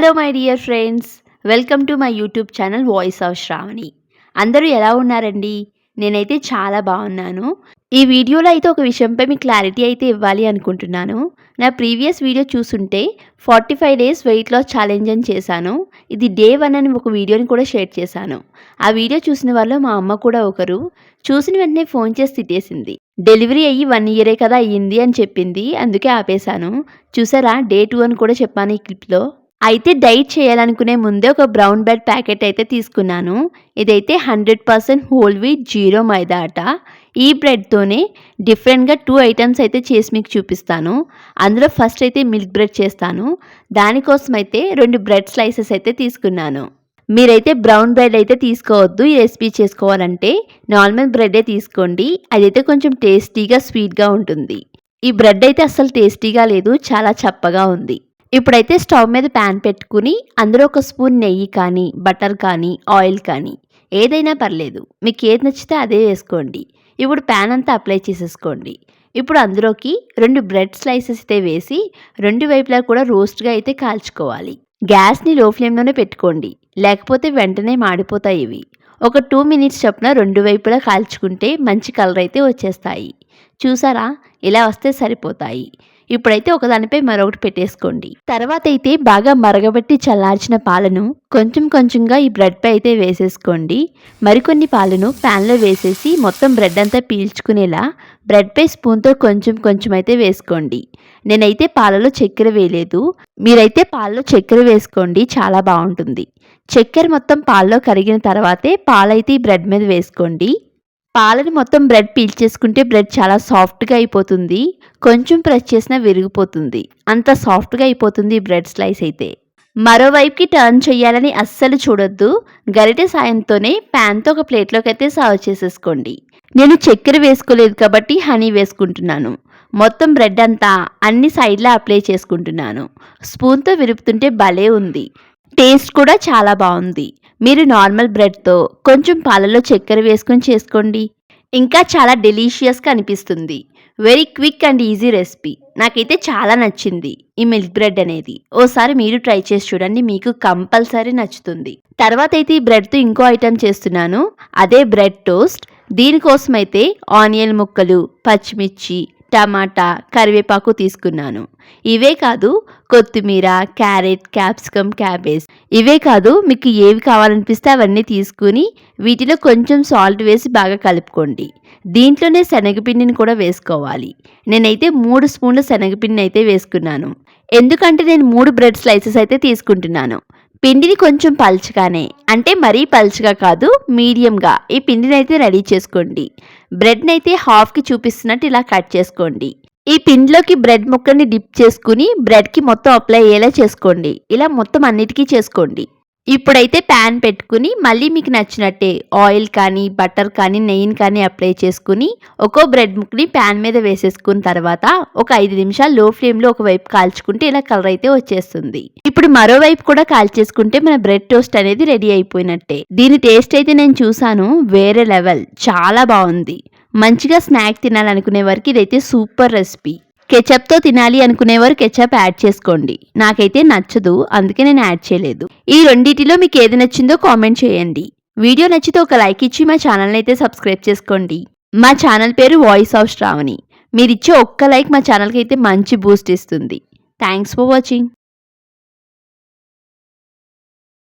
Hello my dear friends welcome to my YouTube channel voice of Shravani అందరూ ఎలా ఉన్నారండి? నేనైతే చాలా బాగున్నాను. ఈ వీడియోలో అయితే ఒక విషయంపై మీకు క్లారిటీ అయితే ఇవ్వాలి అనుకుంటున్నాను. నా ప్రీవియస్ వీడియో చూసుంటే forty five days weight loss challenge అని చేశాను. ఇది డే వన్ అని ఒక వీడియోని కూడా షేర్ చేశాను. ఆ వీడియో చూసిన వాళ్ళు మా అమ్మ కూడా ఒకరు. చూసిన వెంటనే ఫోన్ చేసి తిట్టేసింది. డెలివరీ అయ్యి వన్ ఇయరే కదా అయ్యింది అని చెప్పింది. అందుకే ఆపేశాను. చూసారా? డే టూ అని కూడా చెప్పాను ఈ క్లిప్లో అయితే డైట్ చేయాలనుకునే ముందే ఒక బ్రౌన్ బ్రెడ్ ప్యాకెట్ అయితే తీసుకున్నాను. ఇదైతే hundred percent whole wheat zero maida అట. ఈ బ్రెడ్తోనే డిఫరెంట్గా టూ ఐటమ్స్ అయితే చేసి మీకు చూపిస్తాను. అందులో ఫస్ట్ అయితే మిల్క్ బ్రెడ్ చేస్తాను. దానికోసం అయితే రెండు బ్రెడ్ స్లైసెస్ అయితే తీసుకున్నాను. మీరైతే బ్రౌన్ బ్రెడ్ అయితే తీసుకోవద్దు. ఈ రెసిపీ చేసుకోవాలంటే నార్మల్ బ్రెడ్డే తీసుకోండి. అదైతే కొంచెం టేస్టీగా స్వీట్గా ఉంటుంది. ఈ బ్రెడ్ అయితే అస్సలు టేస్టీగా లేదు. చాలా చప్పగా ఉంది. ఇప్పుడైతే స్టవ్ మీద ప్యాన్ పెట్టుకుని అందులో ఒక స్పూన్ నెయ్యి కానీ బటర్ కానీ ఆయిల్ కానీ ఏదైనా పర్లేదు. మీకు ఏది నచ్చితే అదే వేసుకోండి. ఇప్పుడు ప్యాన్ అంతా అప్లై చేసేసుకోండి. ఇప్పుడు అందులోకి రెండు బ్రెడ్ స్లైసెస్ అయితే వేసి రెండు వైపులా కూడా రోస్ట్గా అయితే కాల్చుకోవాలి. గ్యాస్ని లో ఫ్లేమ్లోనే పెట్టుకోండి. లేకపోతే వెంటనే మాడిపోతాయి ఇవి. ఒక టూ మినిట్స్ చొప్పున రెండు వైపులా కాల్చుకుంటే మంచి కలర్ అయితే వచ్చేస్తాయి. చూసారా? ఇలా వస్తే సరిపోతాయి. ఇప్పుడైతే ఒకదానిపై మరొకటి పెట్టేసుకోండి. తర్వాత అయితే బాగా మరగబెట్టి చల్లార్చిన పాలను కొంచెం కొంచెంగా ఈ బ్రెడ్పై అయితే వేసేసుకోండి. మరికొన్ని పాలను ప్యాన్లో వేసేసి మొత్తం బ్రెడ్ అంతా పీల్చుకునేలా బ్రెడ్పై స్పూన్తో కొంచెం కొంచెం అయితే వేసుకోండి. నేనైతే పాలలో చక్కెర వేయలేదు. మీరైతే పాలలో చక్కెర వేసుకోండి చాలా బాగుంటుంది. చక్కెర మొత్తం పాలలో కరిగిన తర్వాతే పాలైతే ఈ బ్రెడ్ మీద వేసుకోండి. పాలని మొత్తం బ్రెడ్ పీల్చేసుకుంటే బ్రెడ్ చాలా సాఫ్ట్గా అయిపోతుంది. కొంచెం ప్రెస్ చేసినా విరిగిపోతుంది. అంత సాఫ్ట్గా అయిపోతుంది బ్రెడ్ స్లైస్ అయితే. మరోవైపుకి టర్న్ చేయాలని అస్సలు చూడొద్దు. గరిటె సాయంతోనే ప్యాన్తో ఒక ప్లేట్లోకి అయితే సర్వ్ చేసేసుకోండి. నేను చక్కెర వేసుకోలేదు కాబట్టి హనీ వేసుకుంటున్నాను. మొత్తం బ్రెడ్ అంతా అన్ని సైడ్లో అప్లై చేసుకుంటున్నాను. స్పూన్తో విరుపుతుంటే భలే ఉంది. టేస్ట్ కూడా చాలా బాగుంది. మీరు నార్మల్ బ్రెడ్తో కొంచెం పాలలో చక్కెర వేసుకొని చేసుకోండి. ఇంకా చాలా డెలీషియస్గా అనిపిస్తుంది. Very quick and easy recipe. నాకైతే చాలా నచ్చింది ఈ మిల్క్ బ్రెడ్ అనేది. ఓసారి మీరు ట్రై చేసి చూడండి మీకు కంపల్సరీ నచ్చుతుంది. తర్వాత అయితే ఈ బ్రెడ్తో ఇంకో ఐటెం చేస్తున్నాను. అదే బ్రెడ్ టోస్ట్. దీనికోసం అయితే ఆనియన్ ముక్కలు పచ్చిమిర్చి టమాటా కరివేపాకు తీసుకున్నాను. ఇవే కాదు కొత్తిమీర క్యారెట్ క్యాప్సికమ్ క్యాబేజ్. ఇవే కాదు మీకు ఏవి కావాలనిపిస్తే అవన్నీ తీసుకుని వీటిలో కొంచెం సాల్ట్ వేసి బాగా కలుపుకోండి. దీంట్లోనే శనగపిండిని కూడా వేసుకోవాలి. నేనైతే మూడు స్పూన్ల శనగపిండిని అయితే వేసుకున్నాను. ఎందుకంటే నేను మూడు బ్రెడ్ స్లైసెస్ అయితే తీసుకుంటున్నాను. పిండిని కొంచెం పల్చగానే అంటే మరీ పల్చగా కాదు మీడియంగా. ఈ పిండిని అయితే రెడీ చేసుకోండి. బ్రెడ్ని అయితే హాఫ్కి చూపిస్తున్నట్టు ఇలా కట్ చేసుకోండి. ఈ పిండిలోకి బ్రెడ్ ముక్కని డిప్ చేసుకుని బ్రెడ్కి మొత్తం అప్లై అయ్యేలా చేసుకోండి. ఇలా మొత్తం అన్నిటికీ చేసుకోండి. ఇప్పుడైతే ప్యాన్ పెట్టుకుని మళ్ళీ మీకు నచ్చినట్టే ఆయిల్ కానీ బటర్ కానీ నెయ్యిని కానీ అప్లై చేసుకుని ఒక్కో బ్రెడ్ ముక్ని ప్యాన్ మీద వేసేసుకున్న తర్వాత ఒక ఐదు నిమిషాలు లో ఫ్లేమ్లో ఒకవైపు కాల్చుకుంటే ఇలా కలర్ అయితే వచ్చేస్తుంది. ఇప్పుడు మరోవైపు కూడా కాల్చేసుకుంటే మన బ్రెడ్ టోస్ట్ అనేది రెడీ అయిపోయినట్టే. దీని టేస్ట్ అయితే నేను చూసాను వేరే లెవెల్ చాలా బాగుంది. మంచిగా స్నాక్ తినాలనుకునే వారికి ఇదైతే సూపర్ రెసిపీ. కెచప్తో తినాలి అనుకునేవారు కెచప్ యాడ్ చేసుకోండి. నాకైతే నచ్చదు అందుకే నేను యాడ్ చేయలేదు. ఈ రెండింటిలో మీకు ఏది నచ్చిందో కామెంట్ చేయండి. వీడియో నచ్చితే ఒక లైక్ ఇచ్చి మా ఛానల్ని అయితే సబ్స్క్రైబ్ చేసుకోండి. మా ఛానల్ పేరు వాయిస్ ఆఫ్ శ్రావణి. మీరిచ్చే ఒక్క లైక్ మా ఛానల్కి అయితే మంచి బూస్ట్ ఇస్తుంది. Thanks for watching.